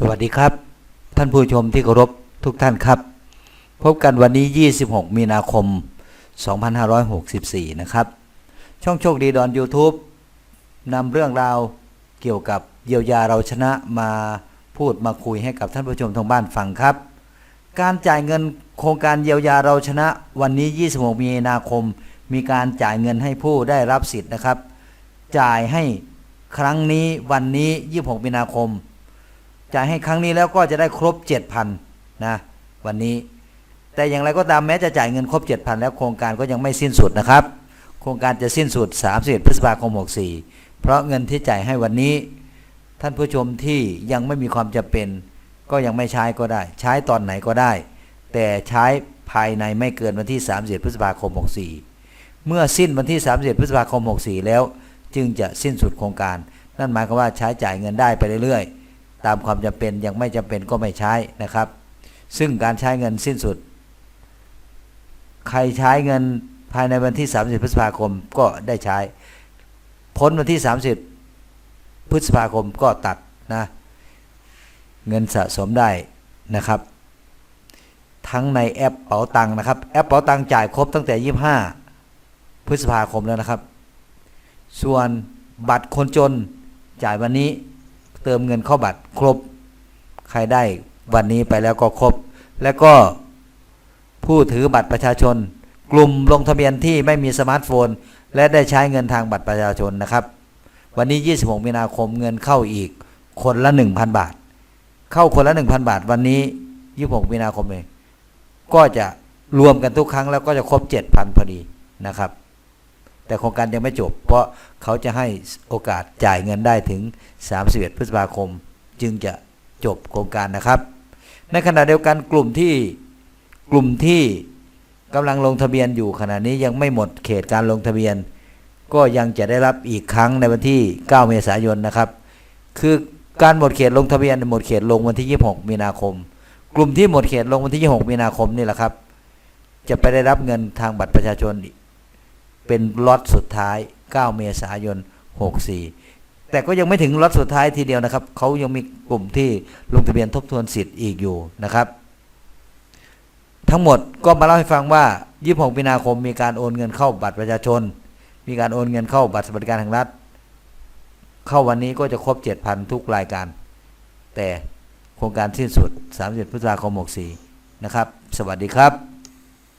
สวัสดีครับ ท่านผู้ชมที่เคารพทุกท่านครับ พบกันวันนี้ 26 มีนาคม 2564 นะครับ ช่องโชคดีดอน YouTube นำเรื่องราวเกี่ยวกับเยียวยาเราชนะมาพูดมาคุยให้กับท่านผู้ชมทางบ้านฟังครับ การจ่ายเงินโครงการเยียวยาเราชนะ วันนี้ 26 มีนาคม มีการจ่ายเงินให้ผู้ได้รับสิทธิ์นะครับ จ่ายให้ครั้งนี้วันนี้ 26 มีนาคม จ่ายให้ครั้งนี้แล้วก็จะได้ครบ 7,000นะวันนี้ แต่อย่างไรก็ตามแม้จะจ่ายเงินครบ 7,000 แล้วโครงการก็ยังไม่สิ้นสุดนะครับ โครงการจะสิ้นสุด31พฤษภาคม 64 เพราะเงินที่จ่ายให้วันนี้ ท่านผู้ชมที่ยังไม่มีความจำเป็น ก็ยังไม่ใช้ก็ได้ ใช้ตอนไหนก็ได้ แต่ใช้ภายในไม่เกินวันที่31พฤษภาคม 64 เมื่อสิ้นวันที่31พฤษภาคม 64 แล้ว จึงจะสิ้นสุดโครงการ นั่นหมายความว่าใช้จ่ายเงินได้ไปเรื่อยๆ ตามความจำเป็นยังไม่จำเป็นก็ไม่ใช้นะครับ ซึ่งการใช้เงินสิ้นสุด ใครใช้เงินภายในวันที่ 30 พฤษภาคมก็ได้ใช้ พ้นวันที่ 30 พฤษภาคมก็ตัดนะเงินสะสมได้นะครับ ทั้งในแอปเป๋าตังค์นะครับ แอปเป๋าตังค์จ่ายครบตั้งแต่ 25 พฤษภาคมแล้วนะครับ ส่วนบัตรคนจนจ่ายวันนี้ เติมเงินเข้าบัตรครบ ใครได้วันนี้ไปแล้วก็ครบ แล้วก็ผู้ถือบัตรประชาชน กลุ่มลงทะเบียนที่ไม่มีสมาร์ทโฟน และได้ใช้เงินทางบัตรประชาชนนะครับ วันนี้ 26 มีนาคมเงินเข้าอีกคนละ 1,000 บาท เข้าคนละ 1,000 บาท วันนี้ 26 มีนาคมเองก็จะรวมกันทุกครั้งแล้วก็จะครบ 7,000 พอดีนะครับ แต่โครงการยังไม่จบ เพราะเขาจะให้โอกาสจ่ายเงินได้ถึง 31 พฤษภาคม จึงจะจบโครงการนะครับ ในขณะเดียวกันกลุ่มที่กลุ่มที่กำลังลงทะเบียนอยู่ขณะนี้ยังไม่หมดเขตการลงทะเบียน ก็ยังจะได้รับอีกครั้งในวันที่ 9 เมษายนนะครับ คือการหมดเขตลงทะเบียนหมดเขตลงวันที่ 26 มีนาคม กลุ่มที่หมดเขตลงวันที่ 26 มีนาคมนี่แหละครับ จะไปได้รับเงินทางบัตรประชาชน เป็นล็อตสุดท้าย 9 เมษายน 64 แต่ก็ยังไม่ถึงล็อตสุดท้ายทีเดียวนะครับ เขายังมีกลุ่มที่ลงทะเบียนทบทวนสิทธิ์อีกอยู่นะครับ ทั้งหมดก็มาเล่าให้ฟังว่า 26มีนาคมมีการโอนเงินเข้าบัตรประชาชน มีการโอนเงินเข้าบัตรสวัสดิการแห่งรัฐ เข้าวันนี้ก็จะครบ 7,000 ทุกรายการ แต่โครงการสิ้นสุด31พฤษภาคม 64 นะครับ สวัสดีครับ